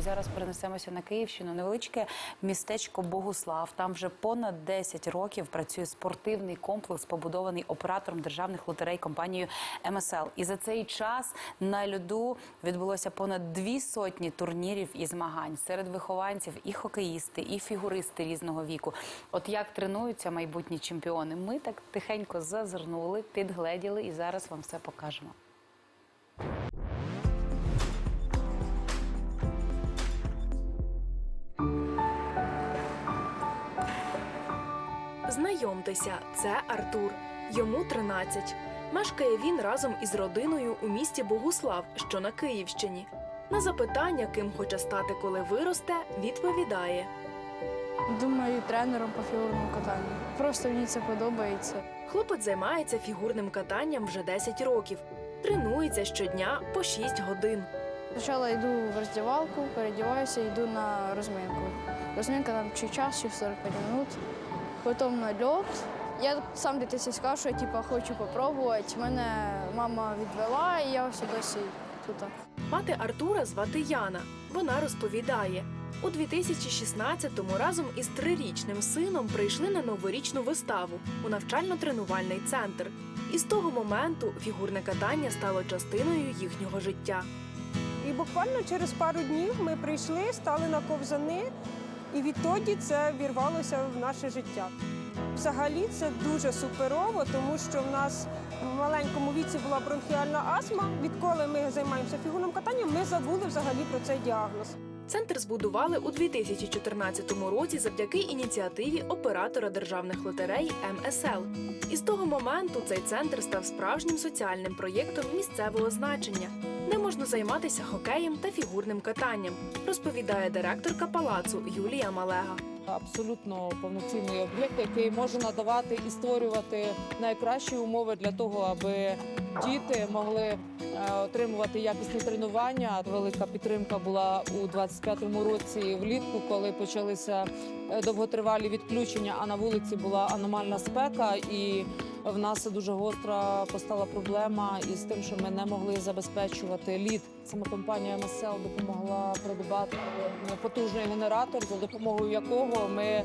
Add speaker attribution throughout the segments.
Speaker 1: І зараз перенесемося на Київщину. Невеличке містечко Богуслав. Там вже понад 10 років працює спортивний комплекс, побудований оператором державних лотерей компанією МСЛ. І за цей час на льоду відбулося понад дві сотні турнірів і змагань серед вихованців і хокеїсти, і фігуристи різного віку. От як тренуються майбутні чемпіони? Ми так тихенько зазирнули, підгледіли і зараз вам все покажемо.
Speaker 2: Знайомтеся, це Артур. Йому 13. Мешкає він разом із родиною у місті Богуслав, що на Київщині. На запитання, ким хоче стати, коли виросте, відповідає.
Speaker 3: Думаю, тренером по фігурному катанню. Просто мені це подобається.
Speaker 2: Хлопець займається фігурним катанням вже 10 років. Тренується щодня по 6 годин.
Speaker 3: Спочатку йду в роздівалку, передіваюся, йду на розминку. Розминка там чи час, чи 45 минут. Потім на льот. Я сам дитинці сказав, що я типу, хочу спробувати. Мене мама відвела, і я ось досі тут.
Speaker 2: Мати Артура звати Яна. Вона розповідає. У 2016-му разом із трирічним сином прийшли на новорічну виставу у навчально-тренувальний центр. І з того моменту фігурне катання стало частиною їхнього життя.
Speaker 4: І буквально через пару днів ми прийшли, стали на ковзани, і відтоді це вірвалося в наше життя. Взагалі це дуже суперово, тому що в нас в маленькому віці була бронхіальна астма. Відколи ми займаємося фігурним катанням, ми забули взагалі про цей діагноз.
Speaker 2: Центр збудували у 2014 році завдяки ініціативі оператора державних лотерей МСЛ. І з того моменту цей центр став справжнім соціальним проєктом місцевого значення, де можна займатися хокеєм та фігурним катанням, розповідає директорка палацу Юлія Малега.
Speaker 5: Абсолютно повноцінний об'єкт, який може надавати і створювати найкращі умови для того, аби діти могли е, отримувати якісні тренування. Велика підтримка була у 25-му році влітку, коли почалися е, довготривалі відключення. А на вулиці була аномальна спека, і в нас дуже гостра постала проблема із тим, що ми не могли забезпечувати лід. Саме компанія МСЛ допомогла придбати потужний генератор, за допомогою якого ми е,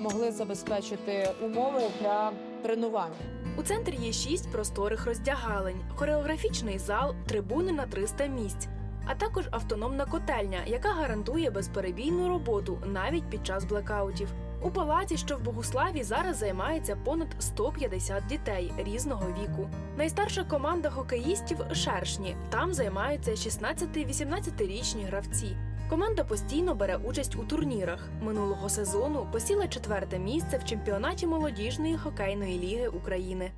Speaker 5: могли забезпечити умови для тренувань.
Speaker 2: У центрі є шість просторих роздягалень, хореографічний зал, трибуни на 300 місць, а також автономна котельня, яка гарантує безперебійну роботу навіть під час блекаутів. У палаці, що в Богуславі, зараз займається понад 150 дітей різного віку. Найстарша команда хокеїстів шершні. Там займаються 16-18-річні гравці. Команда постійно бере участь у турнірах. Минулого сезону посіла четверте місце в чемпіонаті молодіжної хокейної ліги України.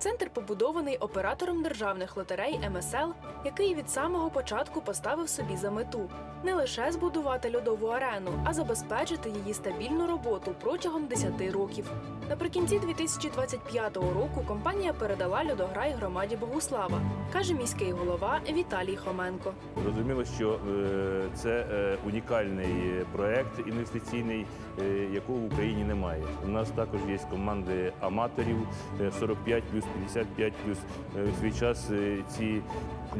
Speaker 2: Центр побудований оператором державних лотерей МСЛ, який від самого початку поставив собі за мету не лише збудувати льодову арену, а забезпечити її стабільну роботу протягом 10 років. Наприкінці 2025 року компанія передала льодограй громаді Богуслава, каже міський голова Віталій Хоменко.
Speaker 6: Зрозуміло, що е, це е, унікальний проект інвестиційний, е, якого в Україні немає. У нас також є команди аматорів е, 45 плюс 55 плюс. В свій час ці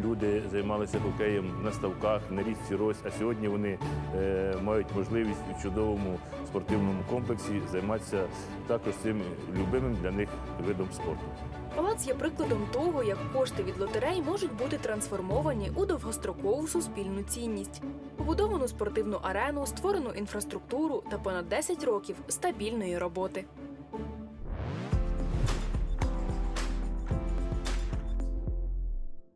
Speaker 6: люди займалися хокеєм на ставках, на річці Рось, а сьогодні вони мають можливість у чудовому спортивному комплексі займатися також цим любимим для них видом спорту.
Speaker 2: Палац є прикладом того, як кошти від лотерей можуть бути трансформовані у довгострокову суспільну цінність, побудовану спортивну арену, створену інфраструктуру та понад 10 років стабільної роботи.